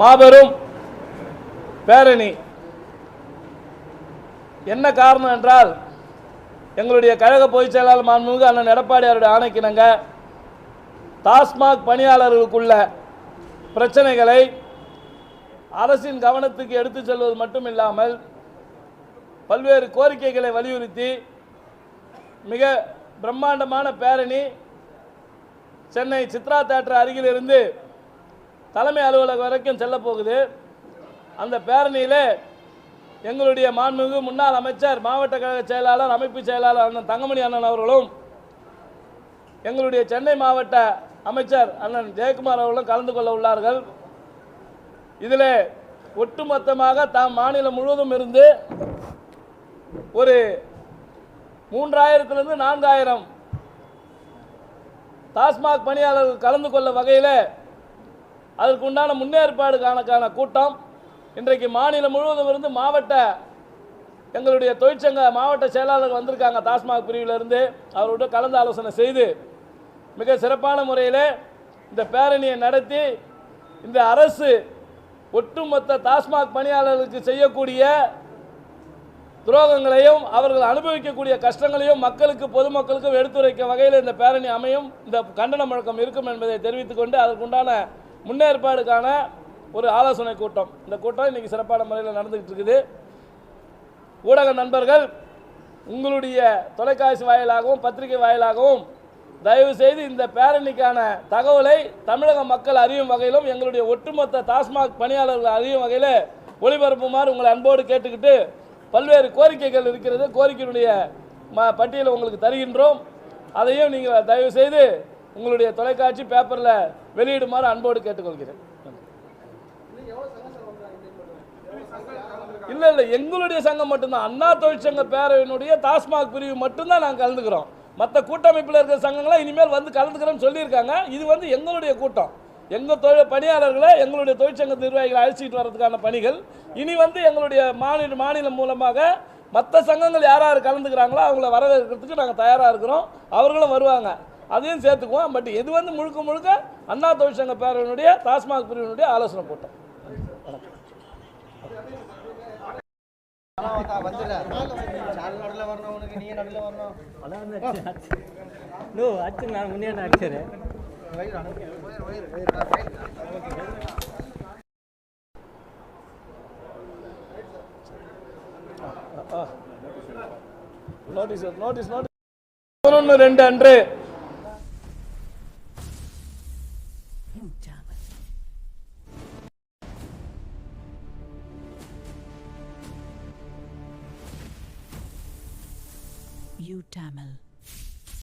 மாபெரும் பேரணி. என்ன காரணம் என்றால் எங்களுடைய கழக பொதுச் செயலாளர் மாண்புமிகு அண்ணன் எடப்பாடியாருடைய ஆணைக்கிணங்க டாஸ்மாக் பணியாளர்களுக்குள்ள பிரச்சனைகளை அரசின் கவனத்துக்கு எடுத்துச் செல்வது மட்டும் இல்லாமல் பல்வேறு கோரிக்கைகளை வலியுறுத்தி மிக பிரம்மாண்டமான பேரணி சென்னை சித்ரா தேட்டர் அருகிலிருந்து தலைமை அலுவலகம் வரைக்கும் செல்ல போகுது. அந்த பேரணியில் எங்களுடைய மாண்புமிகு முன்னாள் அமைச்சர் மாவட்ட கழக செயலாளர் அமைப்பு செயலாளர் அண்ணன் தங்கமணி அண்ணன் அவர்களும் எங்களுடைய சென்னை மாவட்ட அமைச்சர் அண்ணன் ஜெயக்குமார் அவர்களும் கலந்து கொள்ள உள்ளார்கள். இதில் ஒட்டுமொத்தமாக தாம் மாநிலம் முழுவதும் இருந்து ஒரு மூன்றாயிரத்திலிருந்து நான்காயிரம் டாஸ்மாக் பணியாளர்கள் கலந்து கொள்ள வகையில் அதற்குண்டான முன்னேற்பாடு காணக்கான கூட்டம். இன்றைக்கு மாநிலம் முழுவதும் இருந்து மாவட்ட எங்களுடைய தொழிற்சங்க மாவட்ட செயலாளர்கள் வந்திருக்காங்க. டாஸ்மாக் பிரிவிலிருந்து அவரோட கலந்து ஆலோசனை செய்து மிக சிறப்பான முறையில் இந்த பேரணியை நடத்தி இந்த அரசு ஒட்டுமொத்த டாஸ்மாக் பணியாளர்களுக்கு செய்யக்கூடிய துரோகங்களையும் அவர்கள் அனுபவிக்கக்கூடிய கஷ்டங்களையும் மக்களுக்கு பொதுமக்களுக்கும் எடுத்துரைக்கும் வகையில் இந்த பேரணி அமையும். இந்த கண்டன முழக்கம் இருக்கும் என்பதை தெரிவித்துக்கொண்டு அதற்குண்டான முன்னேற்பாடுக்கான ஒரு ஆலோசனை கூட்டம். இந்த கூட்டம் இன்னைக்கு சிறப்பான முறையில் நடந்துகிட்டு இருக்குது. ஊடக நண்பர்கள் உங்களுடைய தொலைக்காட்சி வாயிலாகவும் பத்திரிகை வாயிலாகவும் தயவு செய்து இந்த பேரணிக்கான தகவலை தமிழக மக்கள் அறியும் வகையிலும் எங்களுடைய ஒட்டுமொத்த டாஸ்மாக் பணியாளர்கள் அறியும் வகையில் ஒளிபரப்புமாறு உங்களை அன்போடு கேட்டுக்கிட்டு பல்வேறு கோரிக்கைகள் இருக்கிறது. கோரிக்கையினுடைய ம பட்டியலை உங்களுக்கு தருகின்றோம். அதையும் நீங்கள் தயவு செய்து உங்களுடைய தொலைக்காட்சி பேப்பரில் வெளியிடுமாறு அன்போடு கேட்டுக்கொள்கிறேன். இல்லை இல்லை எங்களுடைய சங்கம் மட்டும்தான். அண்ணா தொழிற்சங்க பேரவையினுடைய டாஸ்மாக் பிரிவு மட்டும்தான் நாங்கள் கலந்துக்கிறோம். மற்ற கூட்டமைப்பில் இருக்கிற சங்கங்களாம் இனிமேல் வந்து கலந்துக்கிறோம்னு சொல்லியிருக்காங்க. இது வந்து எங்களுடைய கூட்டம். எங்கள் தொழில் பணியாளர்களை எங்களுடைய தொழிற்சங்க நிர்வாகிகளை அழைச்சிட்டு வர்றதுக்கான பணிகள். இனி வந்து எங்களுடைய மாநில மாநிலம் மூலமாக மற்ற சங்கங்கள் யார் யார் கலந்துக்கிறாங்களோ அவங்கள வரவேற்கிறதுக்கு நாங்கள் தயாராக இருக்கிறோம். அவர்களும் வருவாங்க. அதையும் சேர்த்துக்குவோம். பட் இது வந்து முழுக்க முழுக்க அண்ணா தொழிற்சங்க பேரவையினுடைய டாஸ்மாக் பிரிவினுடைய ஆலோசனை கூட்டம் முன்னே வயிறு நோட்டீஸ் நோட்டீஸ் நோட்டீஸ் பதினொன்று ரெண்டு அன்று You Tamil.